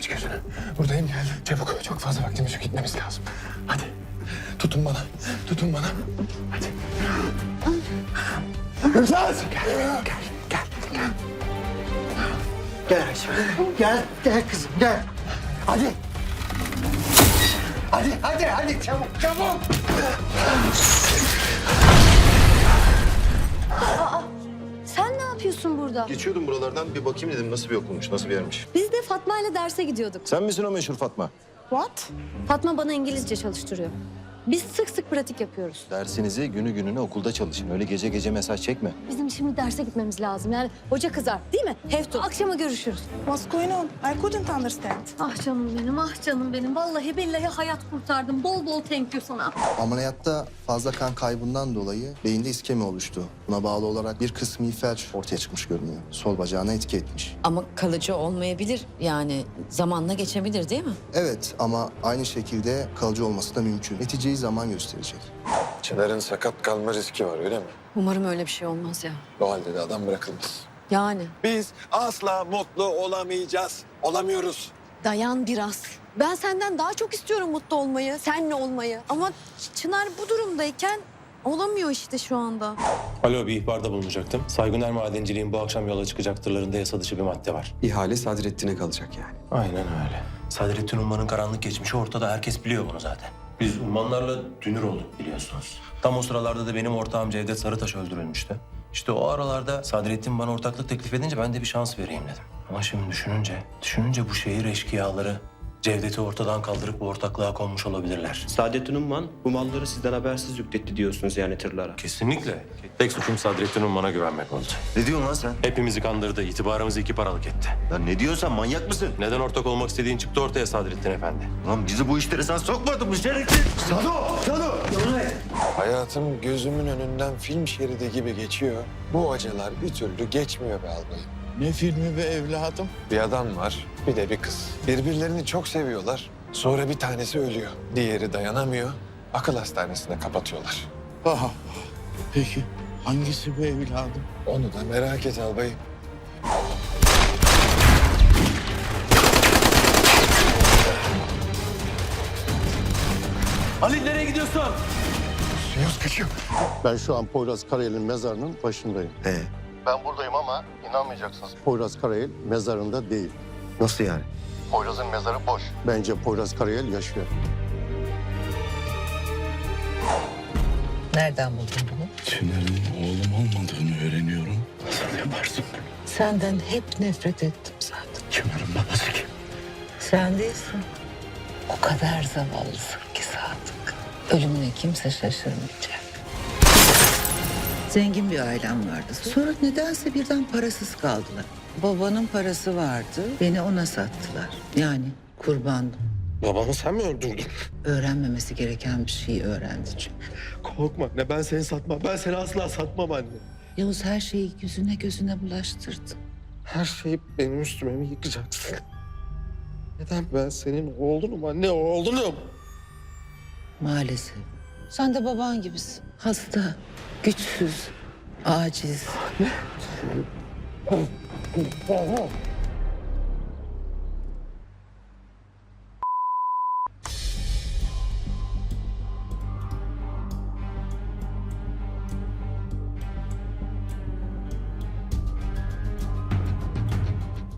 Aç gözünü. Buradayım geldim. Çabuk. Çok fazla vaktimiz yok. Gitmemiz lazım. Hadi. Tutun bana. Tutun bana. Hadi. Mümtaz! Gel, gel, gel, gel. Gel Ayşe. Gel, gel kızım gel. Hadi. Hadi, hadi, hadi çabuk, çabuk. Burada? Geçiyordum buralardan bir bakayım dedim nasıl bir okulmuş, nasıl bir yermiş. Biz de Fatma ile derse gidiyorduk. Sen misin o meşhur Fatma? What? Fatma bana İngilizce çalıştırıyor. Biz sık sık pratik yapıyoruz. Dersinizi günü gününe okulda çalışın. Öyle gece gece mesaj çekme. Bizim şimdi derse gitmemiz lazım. Yani hoca kızar değil mi? Have to. Akşama görüşürüz. What's going on? I couldn't understand. Ah canım benim, ah canım benim. Vallahi billahi hayat kurtardım. Bol bol thank you sana. Ameliyatta fazla kan kaybından dolayı beyinde iskemi oluştu. Buna bağlı olarak bir kısmi felç ortaya çıkmış görünüyor. Sol bacağına etki etmiş. Ama kalıcı olmayabilir yani zamanla geçebilir değil mi? Evet ama aynı şekilde kalıcı olması da mümkün. Neticeyi zaman gösterecek. Çınar'ın sakat kalma riski var öyle mi? Umarım öyle bir şey olmaz ya. O halde de adam bırakılmaz. Yani Biz asla mutlu olamayacağız. Olamıyoruz. dayan biraz. Ben senden daha çok istiyorum mutlu olmayı, senle olmayı. Ama Çınar bu durumdayken olamıyor işte şu anda. Alo bir ihbarda bulunacaktım. Sayguner Madenciliğin bu akşam yola çıkacak tırlarında yasa dışı bir madde var. İhale Sadrettin'e kalacak yani. Aynen öyle. Sadrettin Umman'ın karanlık geçmişi ortada. Herkes biliyor bunu zaten. Biz Ummanlarla dünür olduk biliyorsunuz. Tam o sıralarda da benim ortağım Cevdet Sarıtaş öldürülmüştü. İşte o aralarda Sadrettin bana ortaklık teklif edince ben de bir şans vereyim dedim. Ama şimdi düşününce, düşününce bu şehir eşkıyaları Cevdet'i ortadan kaldırıp bu ortaklığa konmuş olabilirler. Saadettin Umman bu malları sizden habersiz yükletti diyorsunuz yani tırlara. Kesinlikle. Tek suçum Sadrettin Umman'a güvenmek oldu. Ne diyorsun lan sen? Hepimizi kandırdı, itibarımızı iki paralık etti. Lan ne diyorsun sen? Manyak mısın? Neden ortak olmak istediğin çıktı ortaya Sadrettin Efendi. Lan bizi bu işlere sen sokmadın mı şerefsiz? Sado! Sado! Hayatım gözümün önünden film şeridi gibi geçiyor. Bu acılar bir türlü geçmiyor be albayım. Ne filmi be evladım? Bir adam var, bir de bir kız. Birbirlerini çok seviyorlar. Sonra bir tanesi ölüyor. Diğeri dayanamıyor. Akıl hastanesine kapatıyorlar. Ah, peki hangisi be evladım? Onu da merak et albayım. Ali nereye gidiyorsun? Yunus kaçıyor. Ben şu an Poyraz Karayel'in mezarının başındayım. He. Ben buradayım ama inanmayacaksınız. Poyraz Karayel mezarında değil. Nasıl yani? Poyraz'ın mezarı boş. Bence Poyraz Karayel yaşıyor. Nereden buldun bunu? Çınar'ın oğlum olmadığını öğreniyorum. Nasıl yaparsın? Senden hep nefret ettim zaten. Çınar'ın babası kim? Sen değilsin. O kadar zavallısın ki Sadık. Ölümüne kimse şaşırmayacak. Zengin bir ailem vardı. Sonra nedense birden parasız kaldılar. Babanın parası vardı. Beni ona sattılar. Yani kurbandım. Babamı sen mi öldürdün? Öğrenmemesi gereken bir şeyi öğrendi çünkü. Korkma anne ben seni satmam. Ben seni asla satmam anne. Yavuz her şeyi yüzüne gözüne bulaştırdı. Her şeyi benim üstüme mi yıkacaksın? Neden ben senin oğlunum anne oğlunum? Maalesef. Sen de baban gibisin. Hasta, güçsüz, aciz.